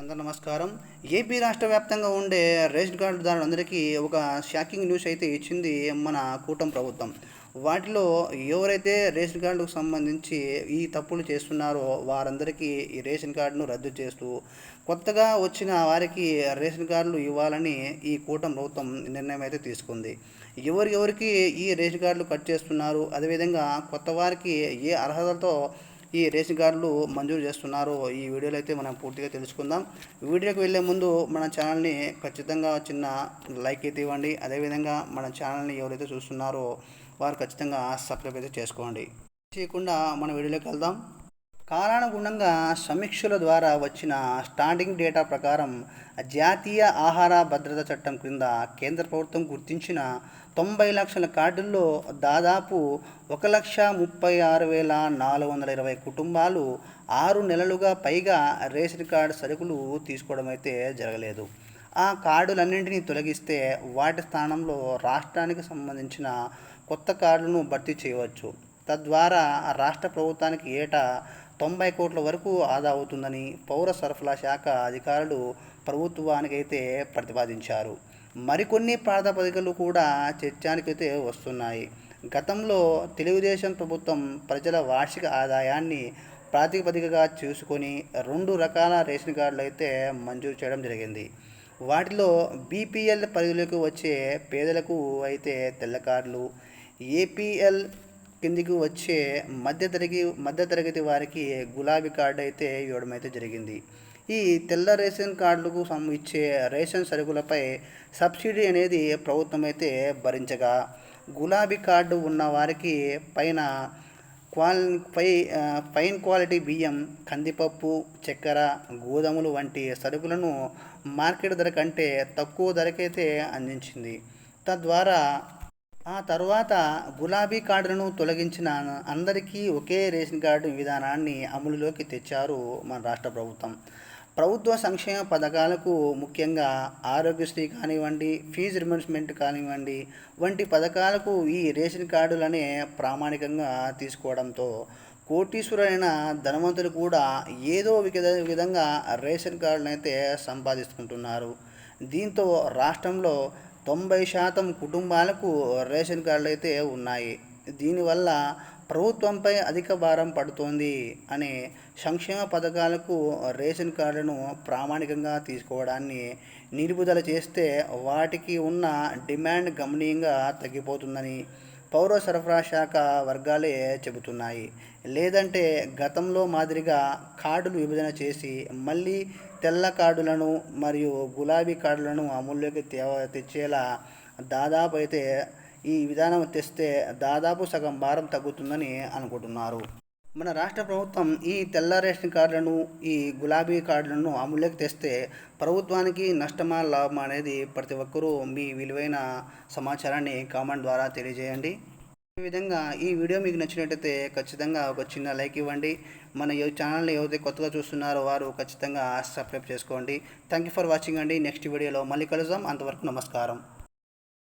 అందరూ నమస్కారం. ఏపీ రాష్ట్ర వ్యాప్తంగా ఉండే రేషన్ కార్డుదారులందరికీ ఒక షాకింగ్ న్యూస్ అయితే ఇచ్చింది మన కూటమి ప్రభుత్వం. వాటిలో ఎవరైతే రేషన్ కార్డుకు సంబంధించి ఈ తప్పులు చేస్తున్నారో వారందరికీ ఈ రేషన్ కార్డును రద్దు చేస్తూ కొత్తగా వచ్చిన వారికి రేషన్ కార్డులు ఇవ్వాలని ఈ కూటమి ప్రభుత్వం నిర్ణయం అయితే తీసుకుంది. ఎవరు ఎవరికి ఈ రేషన్ కార్డులు కట్ చేస్తున్నారు? అదేవిధంగా కొత్త వారికి ఏ అర్హతలతో ఈ రేషన్ కార్డులు మంజూరు చేస్తున్నారో ఈ వీడియోలో అయితే మనం పూర్తిగా తెలుసుకుందాం. వీడియోకి వెళ్ళే ముందు మన ఛానల్ని ఖచ్చితంగా చిన్న లైక్ అయితే ఇవ్వండి. అదేవిధంగా మన ఛానల్ని ఎవరైతే చూస్తున్నారో వారు ఖచ్చితంగా సబ్స్క్రైబ్ అయితే చేసుకోండి. చేయకుండా మన వీడియోలోకి వెళ్దాం. కాలానుగుణంగా సమీక్షల ద్వారా వచ్చిన స్టాండింగ్ డేటా ప్రకారం జాతీయ ఆహార భద్రత చట్టం క్రింద కేంద్ర ప్రభుత్వం గుర్తించిన తొంభై లక్షల కార్డుల్లో దాదాపు ఒక లక్ష ముప్పై ఆరు వేల నాలుగు వందల ఇరవై కుటుంబాలు ఆరు నెలలుగా పైగా రేషన్ కార్డు సరుకులు తీసుకోవడం అయితే జరగలేదు. ఆ కార్డులన్నింటినీ తొలగిస్తే వాటి స్థానంలో రాష్ట్రానికి సంబంధించిన కొత్త కార్డులను భర్తీ చేయవచ్చు. తద్వారా రాష్ట్ర ప్రభుత్వానికి ఏటా తొంభై కోట్ల వరకు ఆదా అవుతుందని పౌర సరఫరా శాఖ అధికారులు ప్రభుత్వానికైతే ప్రతిపాదించారు. మరికొన్ని ప్రాతిపదికలు కూడా చర్చానికైతే వస్తున్నాయి. గతంలో తెలుగుదేశం ప్రభుత్వం ప్రజల వార్షిక ఆదాయాన్ని ప్రాతిపదికగా చూసుకొని రెండు రకాల రేషన్ కార్డులు అయితే మంజూరు చేయడం జరిగింది. వాటిలో బీపీఎల్ పరిధిలోకి వచ్చే పేదలకు అయితే తెల్ల కార్డులు ఏపీఎల్ కిందికి వచ్చే మధ్యతరగతి మధ్యతరగతి వారికి గులాబీ కార్డు అయితే ఇవ్వడం అయితే జరిగింది. ఈ తెల్ల రేషన్ కార్డులకు ఇచ్చే రేషన్ సరుకులపై సబ్సిడీ అనేది ప్రభుత్వం అయితే భరించగా గులాబీ కార్డు ఉన్న వారికి పైన క్వాల్ పై ఫైన్ క్వాలిటీ బియ్యం కందిపప్పు చక్కెర గోధుమలు వంటి సరుకులను మార్కెట్ ధర కంటే తక్కువ ధరకైతే అందించింది. తద్వారా ఆ తర్వాత గులాబీ కార్డులను తొలగించిన అందరికీ ఒకే రేషన్ కార్డు విధానాన్ని అమలులోకి తెచ్చారు మన రాష్ట్ర ప్రభుత్వం. ప్రభుత్వ సంక్షేమ పథకాలకు ముఖ్యంగా ఆరోగ్యశ్రీ కానివ్వండి ఫీజు రిమర్స్మెంట్ కానివ్వండి వంటి పథకాలకు ఈ రేషన్ కార్డులనే ప్రామాణికంగా తీసుకోవడంతో కోటీశ్వరులైన ధనవంతులు కూడా ఏదో విధంగా రేషన్ కార్డునైతే అయితే సంపాదిస్తుంటున్నారు దీంతో రాష్ట్రంలో తొంభై శాతం కుటుంబాలకు రేషన్ కార్డులు అయితే ఉన్నాయి. దీనివల్ల ప్రభుత్వంపై అధిక భారం పడుతోంది అనే సంక్షేమ పథకాలకు రేషన్ కార్డును ప్రామాణికంగా తీసుకోవడాన్ని నిలుపుదల చేస్తే వాటికి ఉన్న డిమాండ్ గమనీయంగా తగ్గిపోతుందని పౌర సరఫరా శాఖ వర్గాలే చెబుతున్నాయి. లేదంటే గతంలో మాదిరిగా కార్డులు విభజన చేసి మళ్ళీ తెల్ల కార్డులను మరియు గులాబీ కార్డులను అమల్లోకి తెచ్చేలా దాదాపు అయితే ఈ విధానం తెస్తే దాదాపు సగం భారం తగ్గుతుందని అనుకుంటున్నారు. మన రాష్ట్ర ప్రభుత్వం ఈ తెల్ల రేషన్ కార్డులను ఈ గులాబీ కార్డులను అమలులోకి తెస్తే ప్రభుత్వానికి నష్టమా లాభమా అనేది ప్రతి ఒక్కరూ మీ విలువైన సమాచారాన్ని కామెంట్ ద్వారా తెలియజేయండి. ఈ విధంగా ఈ వీడియో మీకు నచ్చినట్టయితే ఖచ్చితంగా ఒక చిన్న లైక్ ఇవ్వండి. మన ఛానల్ని ఎవరైతే కొత్తగా చూస్తున్నారో వారు ఖచ్చితంగా సబ్స్క్రైబ్ చేసుకోండి. థ్యాంక్ యూ ఫర్ వాచింగ్ అండి. నెక్స్ట్ వీడియోలో మళ్ళీ కలుద్దాం. అంతవరకు నమస్కారం.